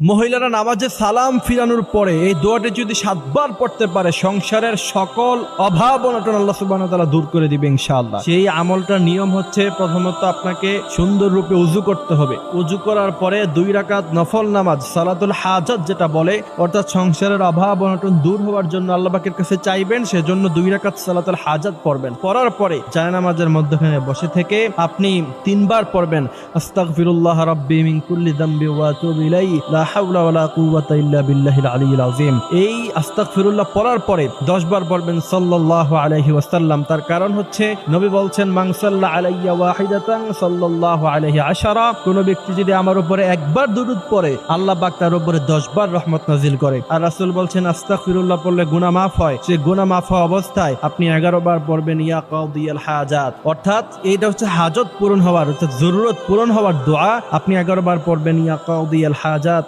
মহিলারা নামাজে সালাম ফিরানোর পরে এই দোয়াটি যদি সাতবার পড়তে পারে, সংসারের সকল অভাব অনটন আল্লাহ সুবাহ তাআলা দূর করে দিবে ইনশাআল্লাহ। সেই আমলটার নিয়ম হচ্ছে প্রথমত আপনাকে সুন্দর রূপে উজু করতে হবে। উজু করার পরে দুই রাকাত নফল নামাজ, সালাতুল হাজাত যেটা বলে, অর্থাৎ সংসারের অভাব অনটন দূর হওয়ার জন্য আল্লাহ পাকের কাছে চাইবেন, সেজন্য দুই রাকাত সালাতুল হাজাত পড়বেন। পড়ার পরে জায় নামাজের মধ্যখানে বসে থেকে আপনি তিনবার পড়বেন, আস্তাগফিরুল্লাহ রাব্বি মিন কুল্লি যামবি ওয়া লা হাওলা ওয়ালা কুওয়াতা ইল্লা বিল্লাহিল আলিয়্যিল আযীম। এই আস্তাগফিরুল্লাহ পড়ার পরে 10 পড়বেন সাল্লাল্লাহু আলাইহি ওয়াসাল্লাম। তার কারণ হচ্ছে নবী বলছেন আলাইয়া ওয়াহিদাতান সাল্লাল্লাহু আলাইহি আশারা। কোন ব্যক্তি যদি আমার উপরে একবার দুরূদ পড়ে, আল্লাহ পাক তার উপরে 10 রহমত নাজিল করে। আর রাসূল বলছেন, আস্তাগফিরুল্লাহ পড়লে গুনাহ মাফ সে গুনাহ মাফ হওয়া অবস্থায় আপনি 11 বার পড়বেন, ইয়া অর্থাৎ এইটা হচ্ছে হাজত পূরণ হওয়ার জরুরত পূরণ হওয়ার দোয়া। আপনি 11 বার পড়বেন, ইয়া হাজাত।